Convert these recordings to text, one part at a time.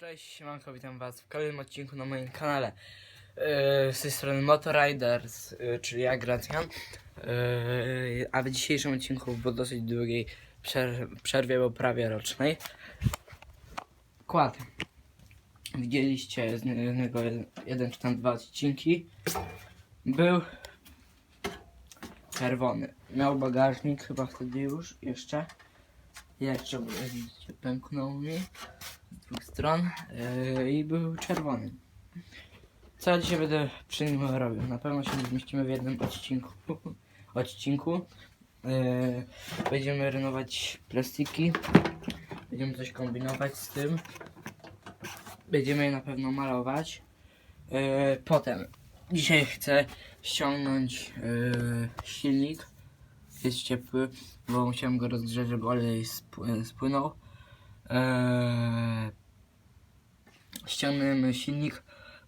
Cześć, siemanko, witam was w kolejnym odcinku na moim kanale. Yy, z tej strony Motoriders, yy, czyli ja, Gracjan. Yy, a w dzisiejszym odcinku, po dosyć długiej przer- przerwie, bo prawie rocznej, kład. Widzieliście z niego jeden, czy tam dwa odcinki. Był czerwony. Miał bagażnik chyba wtedy już, jeszcze. Jeszcze, bo pęknął mi dwóch stron yy, i był czerwony. Co ja dzisiaj będę przy nim robił? Na pewno się zmieścimy w jednym odcinku. odcinku. Yy, będziemy renować plastiki. Będziemy coś kombinować z tym. Będziemy je na pewno malować. Yy, potem dzisiaj chcę ściągnąć yy, silnik. Jest ciepły, bo musiałem go rozgrzać, żeby olej spł- spłynął. Eee, ściągnąłem silnik,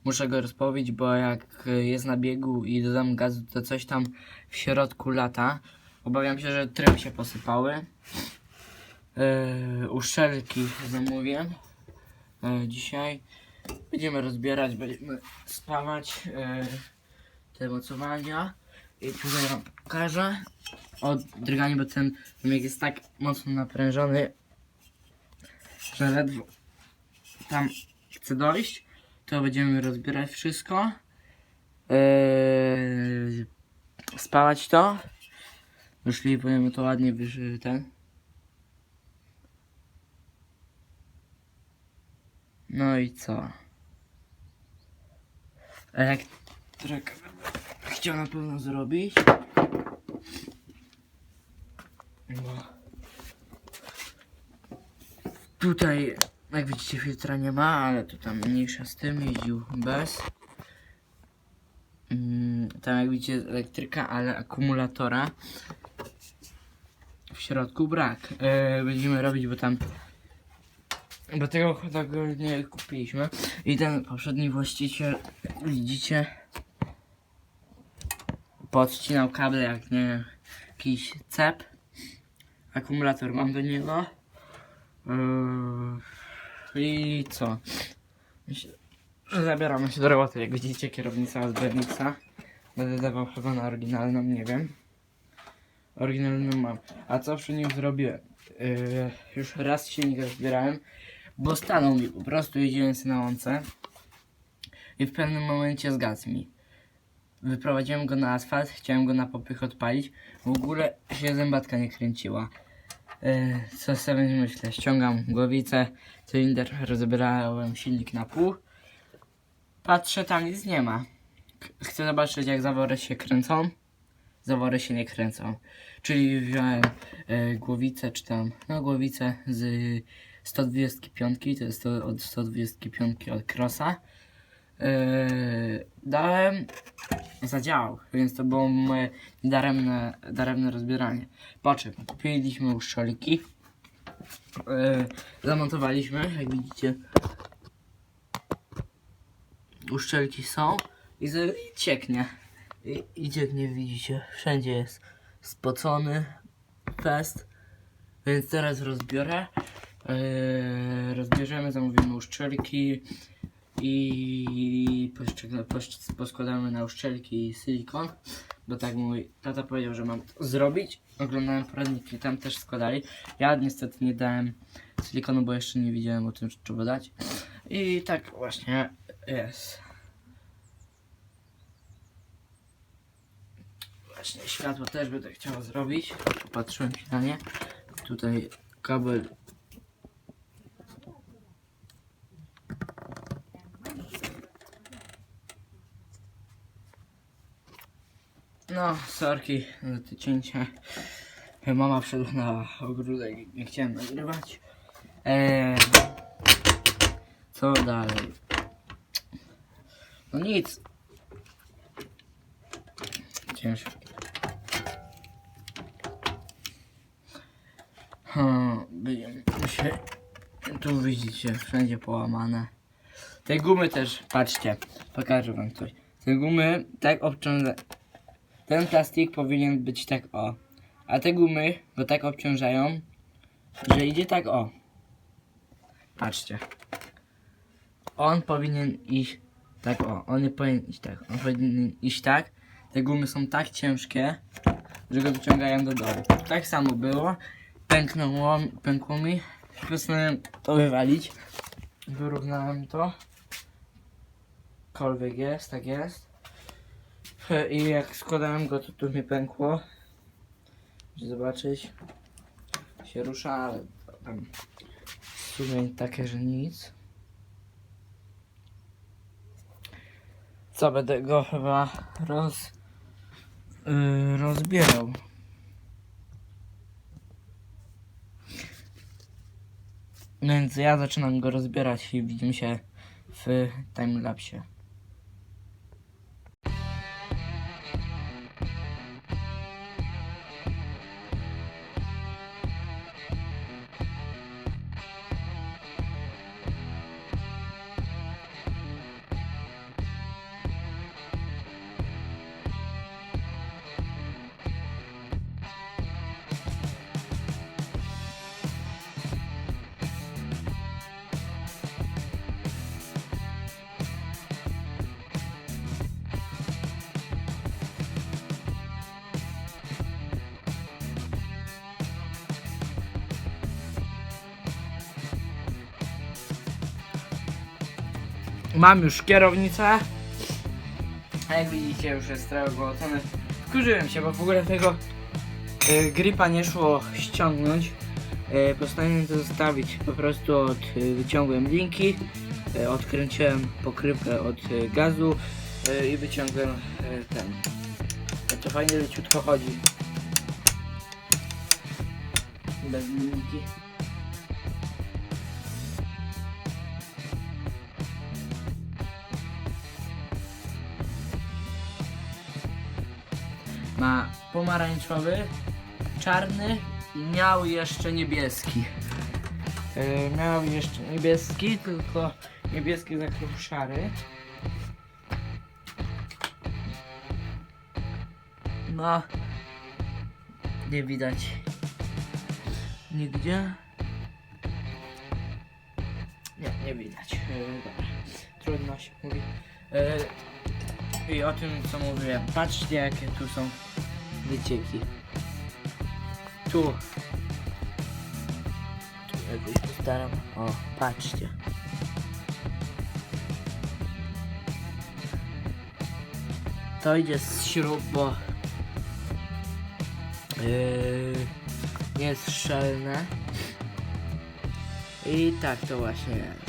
muszę go rozpowić, bo jak jest na biegu i dodam gazu, to coś tam w środku lata. Obawiam się, że tryby się posypały. Eee, uszczelki zamówię eee, dzisiaj. Będziemy rozbierać, będziemy spawać eee, te mocowania. I tutaj wam pokażę. O drganie, bo ten filmik jest tak mocno naprężony, że ledwo tam chcę dojść, to będziemy rozbierać wszystko. Yy, spalać to. Wyszlifujemy to ładnie, wyż ten. No i co? Elektryk chciał na pewno zrobić. Tutaj, jak widzicie, filtra nie ma, ale to tam mniejsza z tym, jeździł bez. Mm, tam jak widzicie elektryka, ale akumulatora w środku brak. E, będziemy robić, bo tam bo tego tego nie kupiliśmy. I ten poprzedni właściciel, widzicie, podcinał kable jak nie jakiś cep. Akumulator mam do niego. Yy, I co? Zabieramy się do roboty. Jak widzicie, kierownica z. Będę dawał chyba na oryginalną, nie wiem. Oryginalną mam. A co przy nim zrobiłem? Yy, już raz silnik rozbierałem, bo stanął mi po prostu jeździłem na łące i w pewnym momencie zgasł mi. Wyprowadziłem go na asfalt, chciałem go na popych odpalić. W ogóle się zębatka nie kręciła. Yy, co sobie myślę? Ściągam głowicę, cylinder, rozbierałem silnik na pół. Patrzę, tam nic nie ma. Chcę zobaczyć, jak zawory się kręcą. Zawory się nie kręcą. Czyli wziąłem e, głowicę, czy tam, no głowicę z 125, to jest to od 125 od Crossa. Yy, dałem, zadziałał, więc to było moje daremne, daremne rozbieranie. Po czym kupiliśmy uszczelki, yy, zamontowaliśmy, jak widzicie, uszczelki są i, z, i cieknie. I, cieknie, widzicie, wszędzie jest spocony fest, więc teraz rozbiorę. Yy, rozbierzemy, zamówimy uszczelki i poskładamy na uszczelki silikon, bo tak mój tata powiedział, że mam to zrobić. Oglądałem poradniki, tam też składali. Ja niestety nie dałem silikonu, bo jeszcze nie widziałem o tym, że trzeba dać. I tak właśnie jest. Właśnie światło też będę chciał zrobić. Popatrzyłem się na nie. Tutaj kabel No, sorki za to cięcie. Mama wszedła na ogródek i nie chciałem nagrywać. Eee, co dalej? No nic. Ciężko. Hmm, się... Tu widzicie, wszędzie połamane. Te gumy też, patrzcie, pokażę wam coś. Te gumy tak obciążają. Ten plastik powinien być tak o. A te gumy go tak obciążają, że idzie tak o. Patrzcie. on powinien iść tak o, on nie powinien iść tak, on powinien iść tak. Te gumy są tak ciężkie, że go wyciągają do dołu. Tak samo było, pęknęło, pękło mi, postanowiłem to wywalić, wyrównałem to, kolwiek jest, tak jest. I jak składałem go, to tu mi pękło. Żeby zobaczyć, się rusza, ale tam w sumie takie, że nic. Co, będę go chyba roz... Yy, rozbierał. No Więc ja zaczynam go rozbierać i widzimy się w timelapsie. Mam już kierownicę. A jak widzicie już jest trochę gwałcony. Wkurzyłem się, bo w ogóle tego y, gripa nie szło ściągnąć. Y, postanowiłem to zostawić po prostu od y, wyciągłem linki, y, odkręciłem pokrywkę od y, gazu y, i wyciągłem y, ten. To fajnie leciutko chodzi. Bez linki. Pomarańczowy, czarny i miał jeszcze niebieski. Yy, miał jeszcze niebieski, tylko niebieski zakrył szary. No, nie widać nigdzie. Nie, nie widać. Dobra. Trudno się mówi. Yy, I o tym co mówiłem. Patrzcie jakie tu są wycieki. Tu. Tu jakoś postaram. O, patrzcie. To idzie z śrub, bo yy, jest szczelne. I tak to właśnie jest.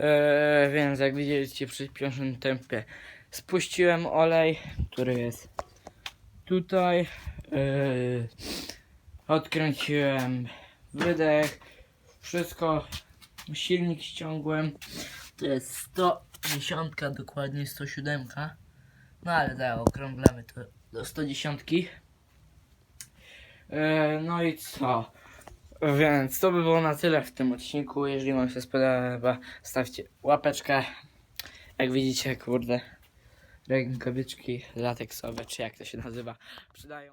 Eee, więc jak widzieliście przy pierwszym tempie spuściłem olej, który jest tutaj. Eee, odkręciłem wydech, wszystko, silnik ściągłem. To jest 110, dokładnie 107. No ale tak, okrąglamy to do 110. Eee, no i co? Więc to by było na tyle w tym odcinku. Jeżeli Wam się spodoba, stawcie łapeczkę. Jak widzicie, kurde, rękawiczki lateksowe, czy jak to się nazywa, przydają.